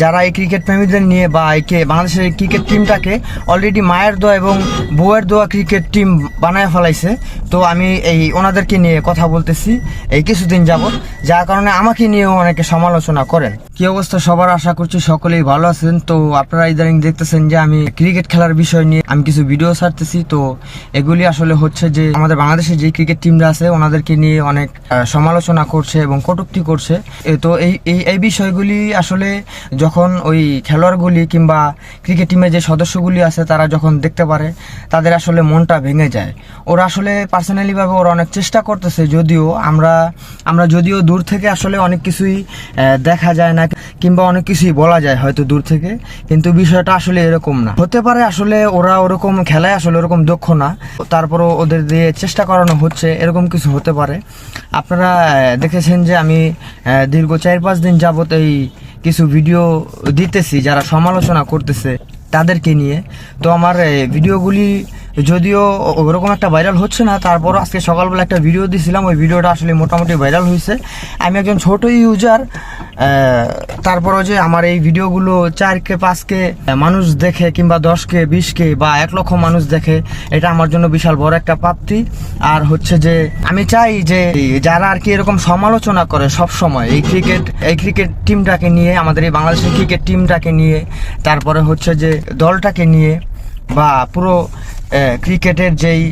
যারা এই ক্রিকেট প্রেমীদের নিয়ে বা একে বাংলাদেশের ক্রিকেট টিমটাকে অলরেডি মায়ের দোয়া এবং বউয়ের দোয়া ক্রিকেট টিম বানায় ফেলাইছে। তো আমি এই ওনাদেরকে নিয়ে কথা বলতেছি এই কিছুদিন যাবত যার কারণে আমাকে নিয়েও অনেকে সমালোচনা করেন। কি অবস্থা সবার? আশা করছি সকলেই ভালো আছেন। তো আপনারা ইদানিং দেখতেছেন যে আমি ক্রিকেট খেলার বিষয় নিয়ে আমি কিছু ভিডিও ছাড়তেছি। তো এগুলি আসলে হচ্ছে যে আমাদের বাংলাদেশের যে ক্রিকেট টিমরা আছে, ওনাদেরকে নিয়ে অনেক সমালোচনা করছে এবং কটূক্তি করছে। তো এই এই বিষয়গুলি আসলে যখন ওই খেলোয়াড়গুলি কিংবা ক্রিকেট টিমের যে সদস্যগুলি আছে, তারা যখন দেখতে পারে, তাদের আসলে মনটা ভেঙে যায়। ওরা আসলে পার্সোনালিভাবে ওরা অনেক চেষ্টা করতেছে, যদিও আমরা আমরা যদিও দূর থেকে আসলে অনেক কিছুই দেখা যায় না, কিংবা অনেক কিছুই বলা যায় হয়তো দূর থেকে, কিন্তু বিষয়টা আসলে এরকম না। হতে পারে আসলে ওরা ওরকম খেলায় আসলে ওরকম দক্ষ না, তারপরও ওদের দিয়ে চেষ্টা করানো হচ্ছে, এরকম কিছু হতে পারে। আপনারা দেখেছেন যে আমি দীর্ঘ চার পাঁচ দিন যাবত এই কিছু ভিডিও দিতেছি যারা সমালোচনা করতেছে তাদেরকে নিয়ে। তো আমার ভিডিওগুলি যদিও ওরকম একটা ভাইরাল হচ্ছে না তারপর আজকে সকালবেলা একটা ভিডিও দিয়েছিলাম ওই ভিডিওটা আসলে মোটামুটি ভাইরাল হয়েছে আমি একজন ছোট ইউজার তারপরও যে আমার এই ভিডিওগুলো চারকে, পাঁচকে, মানুষ দেখে কিংবা দশকে, বিশকে বা এক লক্ষ মানুষ দেখে, এটা আমার জন্য বিশাল বড় একটা প্রাপ্তি। আর হচ্ছে যে, আমি চাই যে যারা আর কি এরকম সমালোচনা করে সব সময় এই ক্রিকেট এই ক্রিকেট টিমটাকে নিয়ে, আমাদের এই বাংলাদেশের ক্রিকেট টিমটাকে নিয়ে, তারপরে হচ্ছে যে দলটাকে নিয়ে বা পুরো ক্রিকেটের যেই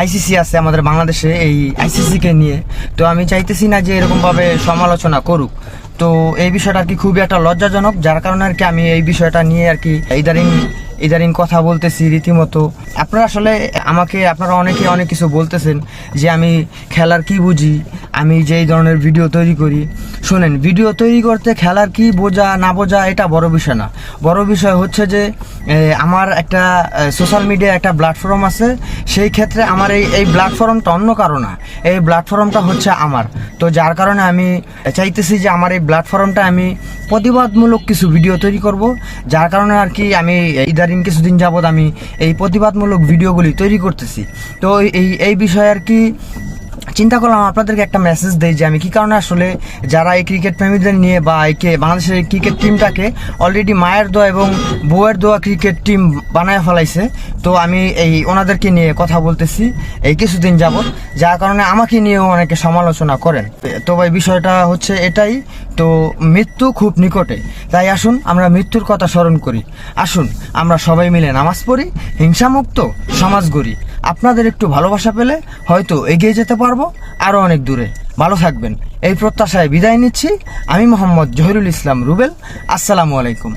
আইসিসি আছে আমাদের বাংলাদেশে, এই আইসিসিকে নিয়ে। তো আমি চাইতেছি না যে এরকমভাবে সমালোচনা করুক। তো এই বিষয়টা আর কি খুবই একটা লজ্জাজনক, যার কারণে আর কি আমি এই বিষয়টা নিয়ে আর কি ইদারিং ইদারিং কথা বলতেছি রীতিমতো। আপনারা আসলে আমাকে, আপনারা অনেকে অনেক কিছু বলতেছেন যে আমি খেলার কি বুঝি, আমি যেই ধরনের ভিডিও তৈরি করি। শোনেন, ভিডিও তৈরি করতে খেলার কি বোঝা না বোঝা এটা বড় বিষয় না। বড় বিষয় হচ্ছে যে আমার একটা সোশ্যাল মিডিয়া একটা প্ল্যাটফর্ম আছে। সেই ক্ষেত্রে আমার এই এই প্ল্যাটফর্মটা অন্য কারও না। এই প্ল্যাটফর্মটা হচ্ছে আমার। তো যার কারণে আমি চাইতেছি যে আমার এই প্ল্যাটফর্মটা আমি প্রতিবাদমূলক কিছু ভিডিও তৈরি করব। যার কারণে আর কি আমি ইদারিং কিছুদিন যাবৎ আমি এই প্রতিবাদমূলক ভিডিওগুলি তৈরি করতেছি। তো এই এই বিষয়ে আর কি চিন্তা করলাম, আপনাদেরকে একটা মেসেজ দেই যে আমি কি কারণে আসলে যারা এই ক্রিকেট প্রেমীদের নিয়ে বা একে বাংলাদেশের ক্রিকেট টিমটাকে অলরেডি মায়ের দোয়া এবং বউয়ের দোয়া ক্রিকেট টিম বানায় ফেলাইছে। তো আমি এই ওনাদেরকে নিয়ে কথা বলতেছি এই কিছুদিন যাবত যার কারণে আমাকে নিয়েও অনেকে সমালোচনা করেন। তো ভাই, বিষয়টা হচ্ছে এটাই, তো মৃত্যু খুব নিকটে। তাই আসুন, আমরা মৃত্যুর কথা স্মরণ করি। আসুন, আমরা সবাই মিলে নামাজ পড়ি, হিংসামুক্ত, সমাজ গড়ি। আপনাদের একটু ভালোবাসা পেলে হয়তো এগিয়ে যেতে পারব আরও অনেক দূরে। ভালো থাকবেন। এই প্রত্যাশায় বিদায় নিচ্ছি। আমি মোহাম্মদ জহিরুল ইসলাম রুবেল। আসসালামু আলাইকুম।